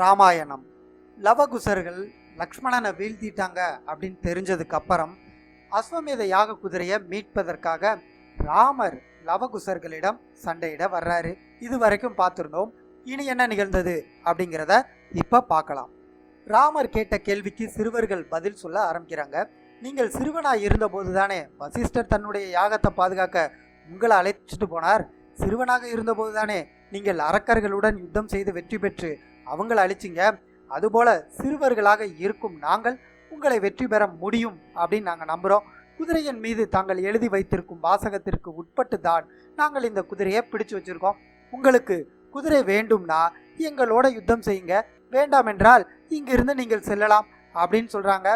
ராமாயணம். லவகுசர்கள் லக்ஷ்மணனை வீழ்த்திட்டாங்க அப்படின்னு தெரிஞ்சதுக்கு அப்புறம் அஸ்வமேத யாக குதிரையை மீட்பதற்காக ராமர் லவகுசர்களிடம் சண்டையிட வர்றாரு. இது வரைக்கும் பார்த்துருந்தோம். இனி என்ன நிகழ்ந்தது அப்படிங்கிறத இப்போ பார்க்கலாம். ராமர் கேட்ட கேள்விக்கு சிறுவர்கள் பதில் சொல்ல ஆரம்பிக்கிறாங்க. நீங்கள் சிறுவனாய் இருந்தபோது தானே வசிஷ்டர் தன்னுடைய யாகத்தை பாதுகாக்க உங்களை அழைச்சிட்டு போனார். சிறுவனாக இருந்தபோது தானே நீங்கள் அரக்கர்களுடன் யுத்தம் செய்து வெற்றி பெற்று அவங்கள அழிச்சிங்க. அதுபோல சிறுவர்களாக இருக்கும் நாங்கள் உங்களை வெற்றி பெற முடியும் அப்படின்னு நாங்கள் நம்புகிறோம் குதிரையின் மீது தாங்கள் எழுதி வைத்திருக்கும் வாசகத்திற்கு உட்பட்டு தான் நாங்கள் இந்த குதிரையை பிடிச்சு வச்சிருக்கோம். உங்களுக்கு குதிரை வேண்டும்னா எங்களோட யுத்தம் செய்யுங்க. வேண்டாம் என்றால் இங்கிருந்து நீங்கள் செல்லலாம் அப்படின்னு சொல்கிறாங்க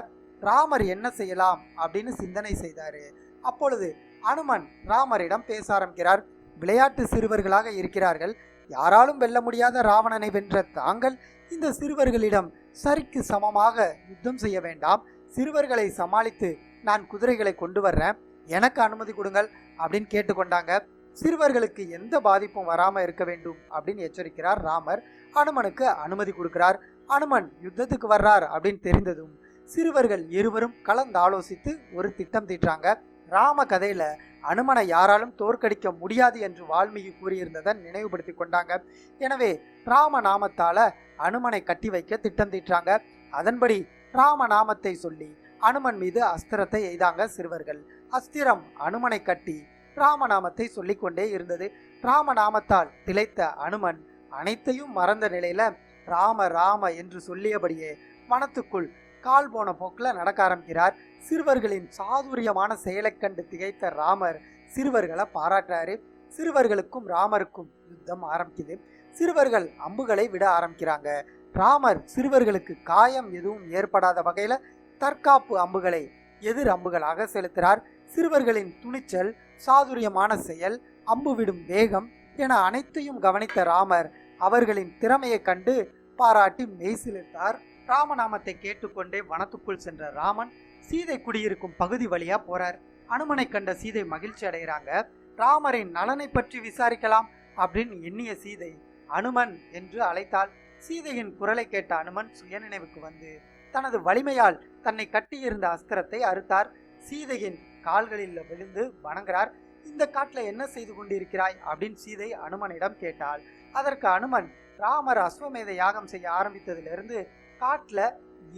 ராமர் என்ன செய்யலாம் அப்படின்னு சிந்தனை செய்தார். அப்பொழுது அனுமன் ராமரிடம் பேச ஆரம்பிக்கிறார். விளையாட்டு சிறுவர்களாக இருக்கிறார்கள். யாராலும் வெல்ல முடியாத ராவணனை வென்ற தாங்கள் இந்த சிறுவர்களிடம் சரிக்கு சமமாக யுத்தம் செய்ய வேண்டாம். சிறுவர்களை சமாளித்து நான் குதிரைகளை கொண்டு வர்றேன். எனக்கு அனுமதி கொடுங்கள் அப்படின்னு கேட்டுக்கொண்டாங்க. சிறுவர்களுக்கு எந்த பாதிப்பும் வராமல் இருக்க வேண்டும் அப்படின்னு எச்சரிக்கிறார் ராமர். அனுமனுக்கு அனுமதி கொடுக்கிறார். அனுமன் யுத்தத்துக்கு வர்றார் அப்படின்னு தெரிந்ததும் சிறுவர்கள் இருவரும் கலந்து ஆலோசித்து ஒரு திட்டம் தீட்டுறாங்க. ராம கதையில அனுமனை யாராலும் தோற்கடிக்க முடியாது என்று வால்மீகி கூறியிருந்ததை நினைவுபடுத்தி கொண்டாங்க. எனவே ராம நாமத்தால அனுமனை கட்டி வைக்க திட்டம் தீட்டுறாங்க. அதன்படி ராம நாமத்தை சொல்லி அனுமன் மீது அஸ்திரத்தை எய்தாங்க சிறுவர்கள். அஸ்திரம் அனுமனை கட்டி ராமநாமத்தை சொல்லிக்கொண்டே இருந்தது. ராமநாமத்தால் திளைத்த அனுமன் அனைத்தையும் மறந்த நிலையில ராம ராம என்று சொல்லியபடியே வனத்துக்குள் கால் போன போக்கில் நடக்க ஆரம்பிக்கிறார். சிறுவர்களின் சாதுரியமான செயலைக் கண்டு திகைத்த ராமர் சிறுவர்களை பாராட்டுறாரு. சிறுவர்களுக்கும் ராமருக்கும் யுத்தம் ஆரம்பிக்குது. சிறுவர்கள் அம்புகளை விட ஆரம்பிக்கிறாங்க. ராமர் சிறுவர்களுக்கு காயம் எதுவும் ஏற்படாத வகையில் தற்காப்பு அம்புகளை எதிர் அம்புகளாக செலுத்துகிறார் சிறுவர்களின் துணிச்சல் சாதுரியமான செயல் அம்பு விடும் வேகம் என அனைத்தையும் கவனித்த ராமர் அவர்களின் திறமையை கண்டு பாராட்டி மெய்சிலிர்த்தார் ராமநாமத்தை கேட்டுக்கொண்டே வனத்துக்குள் சென்ற ராமன் சீதை குடியிருக்கும் பகுதி வழியா போறார். அனுமனை கண்ட சீதை மகிழ்ச்சி அடைகிறாங்க. ராமரின் நலனை பற்றி விசாரிக்கலாம் அப்படின்னு எண்ணிய சீதை அனுமன் என்று அழைத்தாள். சீதையின் குரலை கேட்ட அனுமன் சுயநினைவுக்கு வந்து தனது வலிமையால் தன்னை கட்டியிருந்த அஸ்திரத்தை அறுத்தார். சீதையின் கால்களில் விழுந்து வணங்குறார். இந்த காட்டில் என்ன செய்து கொண்டிருக்கிறாய்? அப்படின்னு சீதை அனுமனிடம் கேட்டாள். அதற்கு அனுமன் ராமர் அஸ்வமேத யாகம் செய்ய ஆரம்பித்ததிலிருந்து காட்டில்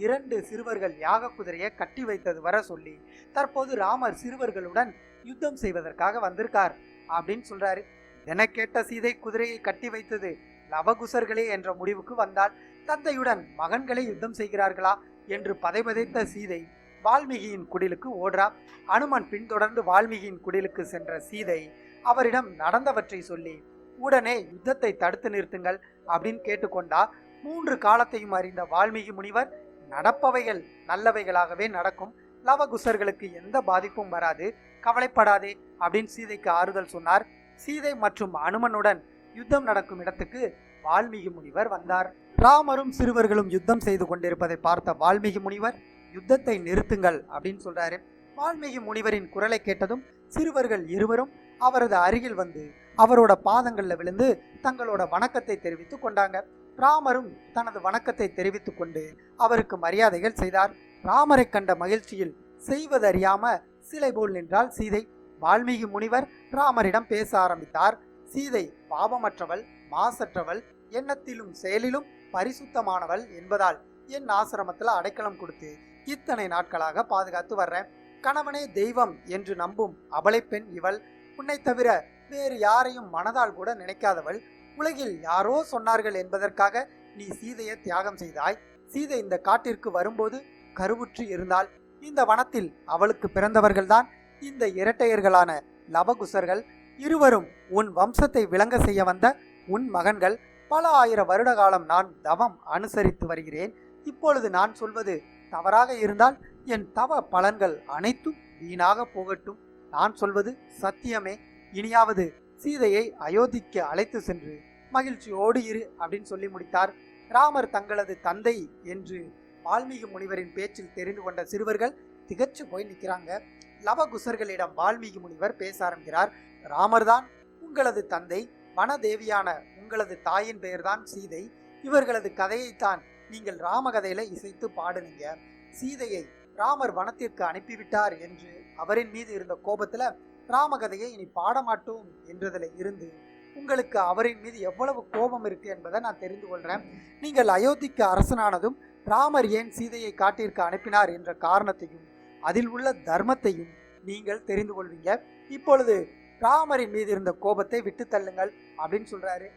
இரண்டு சிறுவர்கள் யாக குதிரையை கட்டி வைத்தது வர சொல்லி தற்போது ராமர் சிறுவர்களுடன் யுத்தம் செய்வதற்காக வந்திருக்கார் அப்படின்னு சொல்றாரு. என கேட்ட சீதை குதிரையை கட்டி வைத்தது லவகுசர்களே என்ற முடிவுக்கு வந்தால் தந்தையுடன் மகன்களை யுத்தம் செய்கிறார்களா என்று பதைபதைத்த சீதை வால்மீகியின் குடிலுக்கு ஓடுறா. அனுமன் பின்தொடர்ந்து வால்மீகியின் குடிலுக்கு சென்ற சீதை அவரிடம் நடந்தவற்றை சொல்லி உடனே யுத்தத்தை தடுத்து நிறுத்துங்கள் அப்படின்னு கேட்டுக்கொண்டா. மூன்று காலத்தையும் அறிந்த வால்மீகி முனிவர் நடப்பவைகள் நல்லவைகளாகவே நடக்கும். லவகுசர்களுக்கு எந்த பாதிப்பும் வராது. கவலைப்படாதே அப்படின்னு சீதைக்கு ஆறுதல் சொன்னார். சீதை மற்றும் அனுமனுடன் யுத்தம் நடக்கும் இடத்துக்கு வால்மீகி முனிவர் வந்தார். ராமரும் சிறுவர்களும் யுத்தம் செய்து கொண்டிருப்பதை பார்த்த வால்மீகி முனிவர் யுத்தத்தை நிறுத்துங்கள் அப்படின்னு சொல்றாரு. வால்மீகி முனிவரின் குரலை கேட்டதும் சிறுவர்கள் இருவரும் அவரது அருகில் வந்து அவரோட பாதங்கள்ல விழுந்து தங்களோட வணக்கத்தை தெரிவித்துக் கொண்டாங்க. ராமரும் தனது வணக்கத்தை தெரிவித்துக் கொண்டு அவருக்கு மரியாதைகள் செய்தார். ராமரை கண்ட மகிழ்ச்சியில் செய்வதறியாம சிலை போல் நின்றாள் சீதை. வால்மீகி முனிவர் ராமரிடம் பேச ஆரம்பித்தார். சீதை பாவமற்றவள் மாசற்றவள் எண்ணத்திலும் செயலிலும் பரிசுத்தமானவள் என்பதால் என் ஆசிரமத்தில் அடைக்கலம் கொடுத்து இத்தனை நாட்களாக பாதுகாத்து வர்றேன். கணவனே தெய்வம் என்று நம்பும் அவளை பெண் இவள். உன்னை தவிர வேறு யாரையும் மனதால் கூட நினைக்காதவள். உலகில் யாரோ சொன்னார்கள் என்பதற்காக நீ சீதையை தியாகம் செய்தாய். சீதை இந்த காட்டிற்கு வரும்போது கருவுற்று இருந்தால் இந்த வனத்தில் அவளுக்கு பிறந்தவர்கள்தான். இந்த இரட்டையர்களான லவகுசர்கள் இருவரும் உன் வம்சத்தை விளங்க செய்ய வந்த உன் மகன்கள். பல ஆயிரம் வருட காலம் நான் தவம் அனுசரித்து வருகிறேன். இப்பொழுது நான் சொல்வது தவறாக இருந்தால் என் தவ பலன்கள் அனைத்தும் வீணாக போகட்டும். நான் சொல்வது சத்தியமே. இனியாவது சீதையை அயோத்திக்கு அழைத்து சென்று மகிழ்ச்சியோடு இரு அப்படின்னு சொல்லி முடித்தார். ராமர் தங்களது தந்தை என்று வால்மீகி முனிவரின் பேச்சில் தெரிந்து கொண்ட சிறுவர்கள் திகச்சு போய் நிற்கிறாங்க லவகுசர்களிடம் வால்மீகி முனிவர் பேச ஆரம்பிக்கிறார். ராமர்தான் உங்களது தந்தை வனதேவியான உங்களது தாயின் பெயர்தான் சீதை. இவர்களது கதையைத்தான் நீங்கள் ராமகதையில இசைத்து பாடுனீங்க. சீதையை ராமர் வனத்திற்கு அனுப்பிவிட்டார் என்று அவரின் மீது இருந்த கோபத்துல ராமகதையை இனி பாடமாட்டோம் என்றதில் இருந்து உங்களுக்கு அவரின் மீது எவ்வளவு கோபம் இருக்கு என்பதை நான் தெரிந்து கொள்கிறேன் நீங்கள் அயோத்திக்கு அரசனானதும் ராமர் ஏன் சீதையை காட்டிற்கு அனுப்பினார் என்ற காரணத்தையும் அதில் உள்ள தர்மத்தையும் நீங்கள் தெரிந்து கொள்வீங்க. இப்பொழுது ராமரின் மீது இருந்த கோபத்தை விட்டு தள்ளுங்கள் அப்படின்னு சொல்றாரு.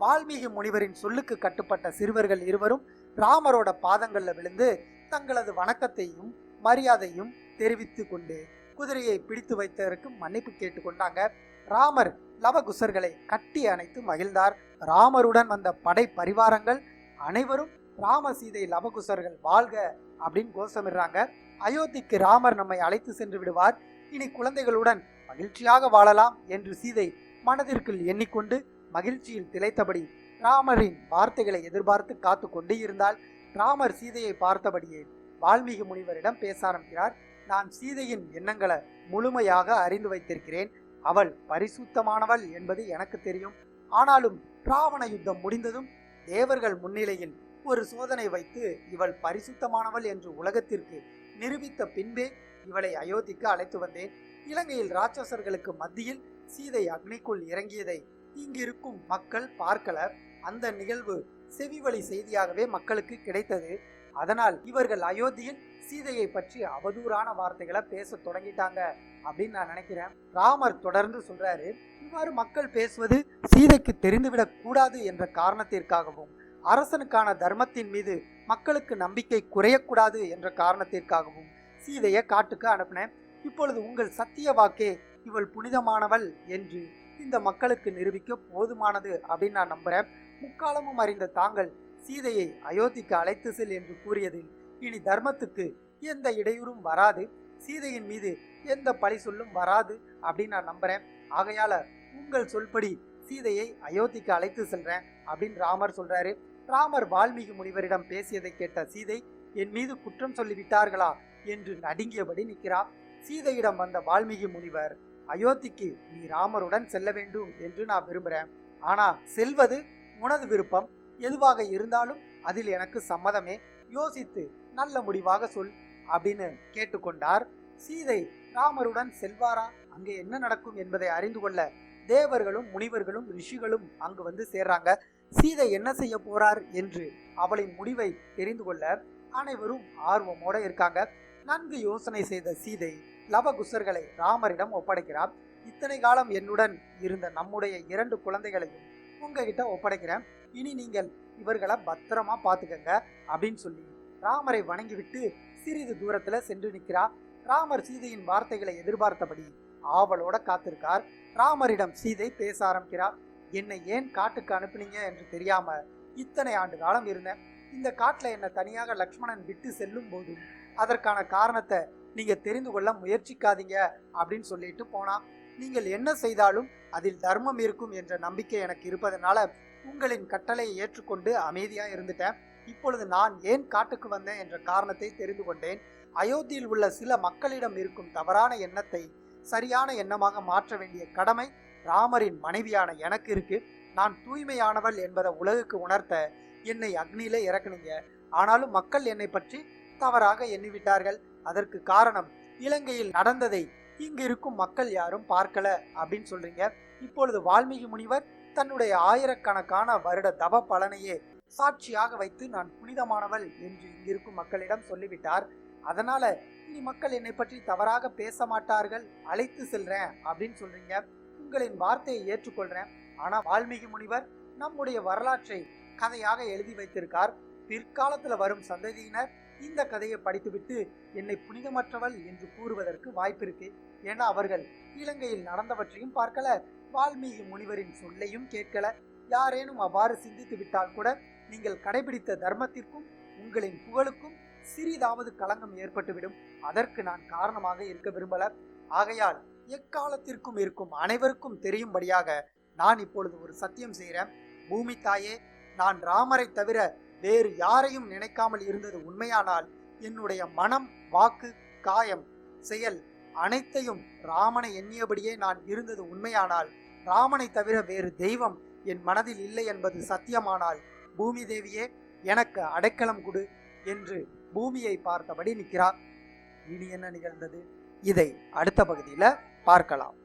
வால்மீகி முனிவரின் சொல்லுக்கு கட்டுப்பட்ட சிறுவர்கள் இருவரும் ராமரோட பாதங்களில் விழுந்து தங்களது வணக்கத்தையும் மரியாதையும் தெரிவித்து கொண்டு குதிரையை பிடித்து வைத்ததற்கு மன்னிப்பு கேட்டுக்கொண்டாங்க. ராமர் லவகுசர்களை கட்டி அணைத்து மகிழ்ந்தார். ராமருடன் வந்த படை பரிவாரங்கள் அனைவரும் ராம சீதை லவகுசர்கள் வாழ்க அப்படின்னு கோஷமிடுறாங்க. அயோத்திக்கு ராமர் நம்மை அழைத்து சென்று விடுவார். இனி குழந்தைகளுடன் மகிழ்ச்சியாக வாழலாம் என்று சீதை மனதிற்குள் எண்ணிக்கொண்டு மகிழ்ச்சியில் திளைத்தபடி ராமரின் வார்த்தைகளை எதிர்பார்த்து காத்து கொண்டு இருந்தால் ராமர் சீதையை பார்த்தபடியே வால்மீகி முனிவரிடம் பேச ஆரம்பிக்கிறார். நான் சீதையின் எண்ணங்களை முழுமையாக அறிந்து வைத்திருக்கிறேன். அவள் பரிசுத்தமானவள் என்பது எனக்கு தெரியும். ஆனாலும் ராவண யுத்தம் முடிந்ததும் தேவர்கள் முன்னிலையில் ஒரு சோதனை வைத்து இவள் பரிசுத்தமானவள் என்று உலகத்திற்கு நிரூபித்த பின்பே இவளை அயோத்திக்கு அழைத்து வந்தேன். இலங்கையில் ராட்சசர்களுக்கு மத்தியில் சீதை அக்னிக்குள் இறங்கியதை இங்கிருக்கும் மக்கள் பார்க்கல. அந்த நிகழ்வு செவிவழி செய்தியாகவே மக்களுக்கு கிடைத்தது. அதனால் இவர்கள் அயோத்தியில் சீதையை பற்றி அவதூறான வார்த்தைகளை பேச தொடங்கிட்டாங்க அப்படின்னு நான் நினைக்கிறேன். ராமர் தொடர்ந்து சொல்றாரு இவ்வாறு மக்கள் பேசுவது சீதைக்கு தெரிந்துவிடக் கூடாது என்ற காரணத்திற்காகவும் அரசனுக்கான தர்மத்தின் மீது மக்களுக்கு நம்பிக்கை குறையக்கூடாது என்ற காரணத்திற்காகவும் சீதையை காட்டுக்கு அனுப்பினேன். இப்பொழுது உங்கள் சத்திய வாக்கே இவள் புனிதமானவள் என்று இந்த மக்களுக்கு நிரூபிக்க போதுமானது அப்படின்னு நான் நம்புறேன். முக்காலமும் அறிந்த தாங்கள் சீதையை அயோத்திக்கு அழைத்து செல் என்று கூறியதில் இனி தர்மத்துக்கு எந்த இடையூறும் வராது. சீதையின் மீது எந்த பழி சொல்லும் வராது அப்படின்னு நான் நம்புறேன். ஆகையால உங்கள் சொல்படி சீதையை அயோத்திக்கு அழைத்து செல்றேன் அப்படின்னு ராமர் சொல்றாரு. ராமர் வால்மீகி முனிவரிடம் பேசியதை கேட்ட சீதை என் மீது குற்றம் சொல்லிவிட்டார்களா? என்று நடுங்கியபடி நிற்கிறார் சீதையிடம் வந்த வால்மீகி முனிவர் அயோத்திக்கு நீ ராமருடன் செல்ல வேண்டும் என்று நான் விரும்புகிறேன் ஆனா செல்வது உனது விருப்பம். எதுவாக இருந்தாலும் அதில் எனக்கு சம்மதமே. யோசித்து நல்ல முடிவாக சொல் அப்படின்னு கேட்டுக்கொண்டார். சீதை ராமருடன் செல்வாரா? அங்கே என்ன நடக்கும் என்பதை அறிந்து கொள்ள தேவர்களும் முனிவர்களும் ரிஷிகளும் அங்கு வந்து சேர்றாங்க. சீதை என்ன செய்ய போறார் என்று அவளின் முடிவை தெரிந்து கொள்ள அனைவரும் ஆர்வமோட இருக்காங்க. நன்கு யோசனை செய்த சீதை லவகுசர்களை ராமரிடம் ஒப்படைக்கிறார். இத்தனை காலம் என்னுடன் இருந்த நம்முடைய இரண்டு குழந்தைகளையும் உங்ககிட்ட ஒப்படைக்கிறேன். இனி நீங்கள் இவர்களை பத்திரமா பார்த்துக்கங்க அப்படின்னு சொல்லி ராமரை வணங்கிவிட்டு சிறிது தூரத்துல சென்று நிற்கிறார். ராமர் சீதையின் வார்த்தைகளை எதிர்பார்த்தபடி ஆவலோட காத்திருக்கார். ராமரிடம் சீதை பேச ஆரம்பிக்கிறார். என்னை ஏன் காட்டுக்கு அனுப்புனீங்க? என்று தெரியாம இத்தனை ஆண்டு காலம் இருந்தேன். இந்த காட்டுல என்னை தனியாக லக்ஷ்மணன் விட்டு செல்லும் போதும் அதற்கான காரணத்தை நீங்க தெரிந்து கொள்ள முயற்சிக்காதீங்க அப்படின்னு சொல்லிட்டு போனா நீங்கள் என்ன செய்தாலும் அதில் தர்மம் இருக்கும் என்ற நம்பிக்கை எனக்கு இருப்பதனால உங்களின் கட்டளையை ஏற்றுக்கொண்டு அமைதியாக இருந்துட்டேன். இப்பொழுது நான் ஏன் காட்டுக்கு வந்தேன் என்ற காரணத்தை தெரிந்து கொண்டேன். அயோத்தியில் உள்ள சில மக்களிடம் இருக்கும் தவறான எண்ணத்தை சரியான எண்ணமாக மாற்ற வேண்டிய கடமை ராமரின் மனைவியான எனக்கு இருக்கு. நான் தூய்மையானவள் என்பதை உலகுக்கு உணர்த்த என்னை அக்னியில இறக்குனீங்க. ஆனாலும் மக்கள் என்னை பற்றி தவறாக எண்ணிவிட்டார்கள். அதற்கு காரணம் இலங்கையில் நடந்ததை இங்கு இருக்கும் மக்கள் யாரும் பார்க்கல அப்படின்னு சொல்றீங்க. இப்பொழுது வால்மீகி முனிவர் தன்னுடைய ஆயிரக்கணக்கான வருட தவ பலனையே சாட்சியாக வைத்து நான் புனிதமானவள் என்று இங்கிருக்கும் மக்களிடம் சொல்லிவிட்டார். அதனால இனி மக்கள் என்னை பற்றி தவறாக பேச மாட்டார்கள் அழைத்து செல்றேன் அப்படின்னு சொல்றீங்க. உங்களின் வார்த்தையை ஏற்றுக்கொள்றேன். ஆனா வால்மீகி முனிவர் நம்முடைய வரலாற்றை கதையாக எழுதி வைத்திருக்கார். பிற்காலத்துல வரும் சந்ததியினர் இந்த கதையை படித்துவிட்டு என்னை புனிதமற்றவள் என்று கூறுவதற்கு வாய்ப்பிருக்கு. ஏன்னா அவர்கள் இலங்கையில் நடந்தவற்றையும் பார்க்கல வால்மீகி முனிவரின் சொல்லையும் கேட்கல. யாரேனும் அவ்வாறு சிந்தித்து விட்டால் கூட நீங்கள் கடைபிடித்த தர்மத்திற்கும் உங்களின் புகழுக்கும் சிறிதாவது களங்கம் ஏற்பட்டுவிடும். அதற்கு நான் காரணமாக இருக்க விரும்பல. ஆகையால் எக்காலத்திற்கும் இருக்கும் அனைவருக்கும் தெரியும்படியாக நான் இப்பொழுது ஒரு சத்தியம் செய்கிறேன். பூமி தாயே நான் ராமரை தவிர வேறு யாரையும் நினைக்காமல் இருந்தது உண்மையானால் என்னுடைய மனம் வாக்கு காயம் செயல் அனைத்தையும் ராமனை எண்ணியபடியே நான் இருந்தது உண்மையானால் ராமனை தவிர வேறு தெய்வம் என் மனதில் இல்லை என்பது சத்தியமானால் பூமி தேவியே எனக்கு அடைக்கலம் கொடு என்று பூமியை பார்த்தபடி நிற்கிறார். இனி என்ன நிகழ்ந்தது? இதை அடுத்த பகுதியில் பார்க்கலாம்.